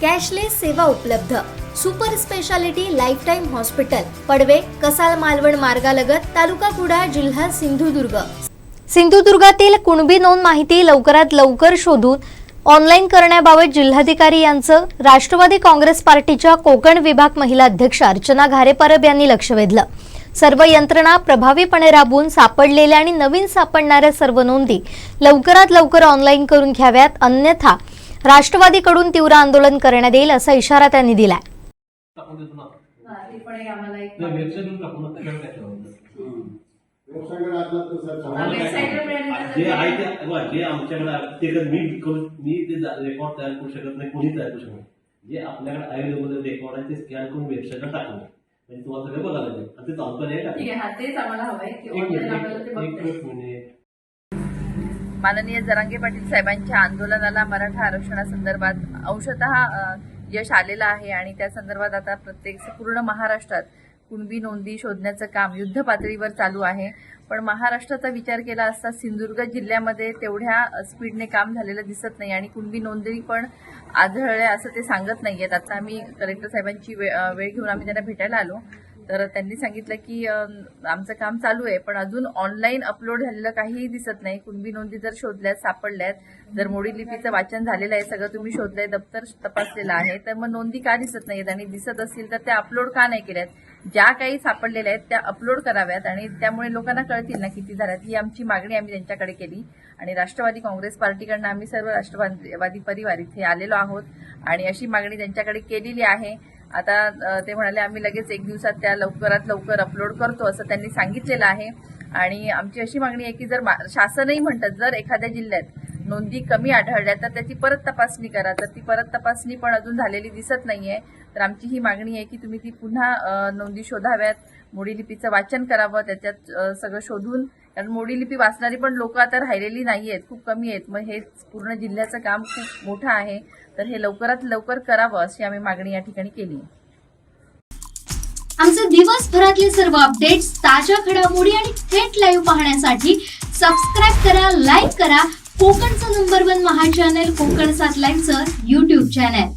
cashless सेवा उपलब्ध. Super speciality life time hospital Padve Kasal Malvan मार्गालगत taluka Kudal जिल्हा सिंधुदुर्ग. सिंधुदुर्गातील कुणबी नोंद माहिती लवकरात लवकर शोधून ऑनलाईन करण्याबाबत जिल्हाधिकारी यांचं राष्ट्रवादी काँग्रेस पार्टीच्या कोकण विभाग महिला अध्यक्ष अर्चना घारेपरब यांनी लक्ष वेधलं. सर्व यंत्रणा प्रभावीपणे राबवून सापडलेल्या आणि नवीन सापडणाऱ्या सर्व नोंदी लवकरात लवकर ऑनलाईन करून घ्याव्यात अन्यथा राष्ट्रवादीकडून तीव्र आंदोलन करण्यात येईल असा इशारा त्यांनी दिलाय. जे आहे ते जे आमच्याकडे आहे ते तर मी मी ते रेकॉर्ड तयार करू शकत नाही कोणी तयार करू शकत नाही. जे आपल्याकडे अवेलेबल रेकॉर्ड आहे ते स्कॅन करून वेबसाईटला टाकून. म्हणजे तुम्हाला सगळं बघायला मिळेल आणि ते चालतं नाही ठीक आहे हा तेच आम्हाला की एक मिनिट. माननीय जरांगे पाटील साहेबांच्या आंदोलनाला मराठा आरक्षणासंदर्भात अंशतः यश आलेलं आहे आणि त्या संदर्भात आता प्रत्येक पूर्ण महाराष्ट्रात कुणबी नोंदी शोधण्याचं काम युद्ध पातळीवर चालू आहे. पण महाराष्ट्राचा विचार केला असता सिंधुदुर्ग जिल्ह्यामध्ये तेवढ्या स्पीडने काम झालेलं दिसत नाही आणि कुणबी नोंदणी पण आढळल्या असं ते सांगत नाही आहेत आता आम्ही कलेक्टर साहेबांची वे- वेळ घेऊन आम्ही त्यांना भेटायला आलो. तर त्यांनी सांगितलं की आमचं काम चालू आहे पण अजून ऑनलाईन अपलोड झालेलं काहीही दिसत नाही. कुणबी नोंदी जर शोधल्यात सापडल्यात जर मोडी लिपीचं वाचन झालेलं आहे सगळं तुम्ही शोधलंय दप्तर तपासलेलं आहे तर मग नोंदी का दिसत नाहीत आणि दिसत असतील तर त्या अपलोड का नाही केल्यात? ज्या काही सापडलेल्या आहेत त्या अपलोड कराव्यात आणि त्यामुळे लोकांना कळतील ना किती झाल्यात. ही आमची मागणी आम्ही त्यांच्याकडे केली. आणि राष्ट्रवादी काँग्रेस पार्टीकडनं आम्ही सर्व राष्ट्रवादी परिवार इथे आलेलो आहोत. आणि अशी मागणी त्यांच्याकडे केलेली आहे. आता ते म्हणाले आम्ही लगेच एक दिवसात त्या लवकरात लवकर अपलोड करतो असं त्यांनी सांगितलेलं आहे. आणि आमची अशी मागणी आहे की जर मा- शासनही म्हणतात जर एखाद्या जिल्ह्यात नोंदी कमी आढळल्या तर त्याची परत तपासणी करा. तर ती परत तपासणी पण अजून झालेली दिसत नाहीये. तर आमची ही मागणी आहे की तुम्ही ती पुन्हा नोंदी शोधाव्यात. मुडीलिपीचं वाचन करावं त्याच्यात सगळं शोधून कारण मोडी लिपी वाचणारी पण लोक आता राहिलेली नाही आहेत खूप कमी आहेत. मग हे पूर्ण जिल्ह्याचं काम खूप मोठं आहे. तर हे लवकरात लवकर करावं अशी आम्ही मागणी या ठिकाणी केली. आमचे दिवसभरातले सर्व अपडेट्स ताज्या घडामोडी आणि थेट लाईव्ह पाहण्यासाठी सबस्क्राईब करा लाईक करा. कोकणचं नंबर वन महा चॅनल कोकण सात लाईव्हचं युट्यूब चॅनल